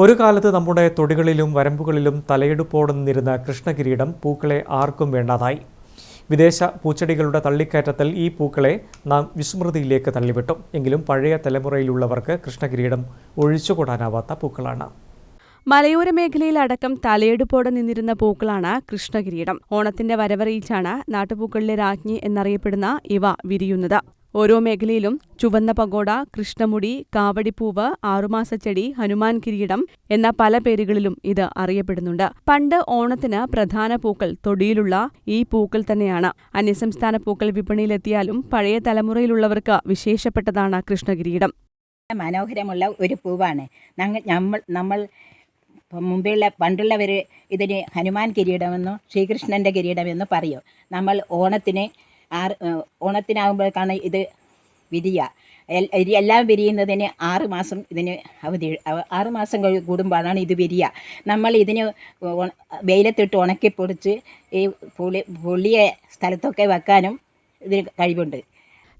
ഒരു കാലത്ത് നമ്മുടെ തൊടികളിലും വരമ്പുകളിലും തലയെടുപ്പോടെ നിന്നിരുന്ന കൃഷ്ണകിരീടം പൂക്കളെ ആർക്കും വേണ്ടാതായി. വിദേശ പൂച്ചെടികളുടെ തള്ളിക്കയറ്റത്തിൽ ഈ പൂക്കളെ നാം വിസ്മൃതിയിലേക്ക് തള്ളിവിട്ടു. എങ്കിലും പഴയ തലമുറയിലുള്ളവർക്ക് കൃഷ്ണകിരീടം ഒഴിച്ചുകൂടാനാവാത്ത പൂക്കളാണ്. മലയോര മേഖലയിലടക്കം തലയെടുപ്പോടെ നിന്നിരുന്ന പൂക്കളാണ് കൃഷ്ണകിരീടം. ഓണത്തിന്റെ വരവറിയിച്ചാണ് നാട്ടുപൂക്കളിലെ രാജ്ഞി എന്നറിയപ്പെടുന്ന ഇവ വിരിയുന്നത്. ഓരോ മേഖലയിലും ചുവന്ന പഗോഡ കൃഷ്ണമുടി കാവടിപ്പൂവ് ആറുമാസച്ചെടി ഹനുമാൻ കിരീടം എന്ന പല പേരുകളിലും ഇത് അറിയപ്പെടുന്നുണ്ട്. പണ്ട് ഓണത്തിന് പ്രധാന പൂക്കൾ തൊടിയിലുള്ള ഈ പൂക്കൾ തന്നെയാണ്. അന്യസംസ്ഥാന പൂക്കൾ വിപണിയിലെത്തിയാലും പഴയ തലമുറയിലുള്ളവർക്ക് വിശേഷപ്പെട്ടതാണ് കൃഷ്ണകിരീടം. മനോഹരമുള്ള ഒരു പൂവാണ്. നമ്മൾ നമ്മൾ മുമ്പുള്ള പണ്ടുള്ളവർ ഇതിന് ഹനുമാൻ കിരീടമെന്നോ ശ്രീകൃഷ്ണന്റെ കിരീടമെന്നോ പറയും. നമ്മൾ ഓണത്തിന് ആറ് ഓണത്തിനാകുമ്പോഴേക്കാണ് ഇത് വിരിയുക ഇത് എല്ലാം വിരിയുന്നതിന് ആറ് മാസം ഇതിന് അവധി ആറ് മാസം കൂടുമ്പോഴാണ് ഇത് വിരിയുക നമ്മൾ ഇതിന് വെയിലത്തിട്ട് ഉണക്കി പൊടിച്ച് ഈ പുളി പുളിയ സ്ഥലത്തൊക്കെ വെക്കാനും ഇതിന് കഴിവുണ്ട്.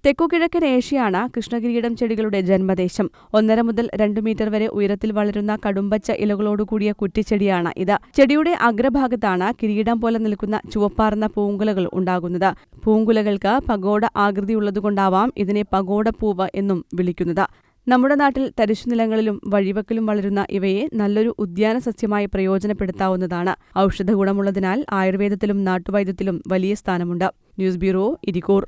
തെക്കുകിഴക്കൻ ഏഷ്യയാണ് കൃഷ്ണകിരീടം ചെടികളുടെ ജന്മദേശം. ഒന്നര മുതൽ രണ്ടു മീറ്റർ വരെ ഉയരത്തിൽ വളരുന്ന കടുമ്പച്ച ഇലകളോടുകൂടിയ കുറ്റിച്ചെടിയാണ് ഇത്. ചെടിയുടെ അഗ്രഭാഗത്താണ് കിരീടം പോലെ നിൽക്കുന്ന ചുവപ്പാർന്ന പൂങ്കുലകൾ ഉണ്ടാകുന്നത്. പൂങ്കുലകൾക്ക് പഗോഡ ആകൃതിയുള്ളതുകൊണ്ടാവാം ഇതിനെ പഗോഡ പൂവ് എന്നും വിളിക്കുന്നത്. നമ്മുടെ നാട്ടിൽ തരിശുനിലങ്ങളിലും വഴിവക്കിലും വളരുന്ന ഇവയെ നല്ലൊരു ഉദ്യാന സസ്യമായി പ്രയോജനപ്പെടുത്താവുന്നതാണ്. ഔഷധ ഗുണമുള്ളതിനാൽ ആയുർവേദത്തിലും നാട്ടുവൈദ്യത്തിലും വലിയ സ്ഥാനമുണ്ട്. News bureau Irikkur.